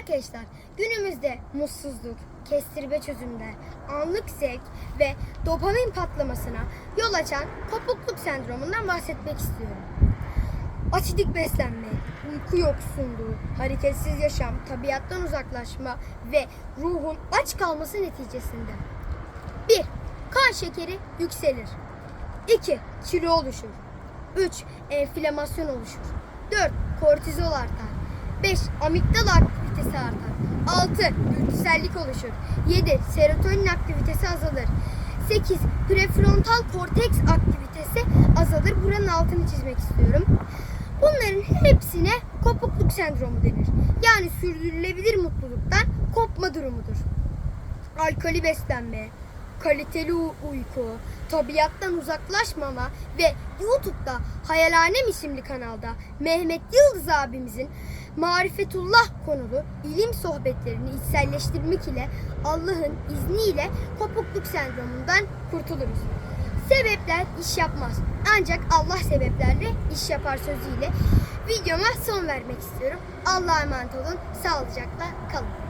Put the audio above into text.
Arkadaşlar günümüzde mutsuzluk, kestirme çözümler, anlık zevk ve dopamin patlamasına yol açan kopukluk sendromundan bahsetmek istiyorum. Asidik beslenme, uyku yoksunluğu, hareketsiz yaşam, tabiattan uzaklaşma ve ruhun aç kalması neticesinde 1. Kan şekeri yükselir. 2. Kilo oluşur. 3. Enflamasyon oluşur. 4. Kortizol artar. 5. Amigdala aktivitesi artar. 6. Dürtüsellik oluşur. 7. Serotonin aktivitesi azalır. 8. Prefrontal korteks aktivitesi azalır. Buranın altını çizmek istiyorum. Bunların hepsine kopukluk sendromu denir. Yani sürdürülebilir mutluluktan kopma durumudur alkali beslenme, kaliteli uyku, tabiattan uzaklaşmama ve YouTube'da Hayalhanem isimli kanalda Mehmet Yıldız abimizin Marifetullah konulu ilim sohbetlerini içselleştirmek ile Allah'ın izniyle kopukluk sendromundan kurtuluruz. Sebepler iş yapmaz. Ancak Allah sebeplerle iş yapar sözüyle videoma son vermek istiyorum. Allah'a emanet olun. Sağlıcakla kalın.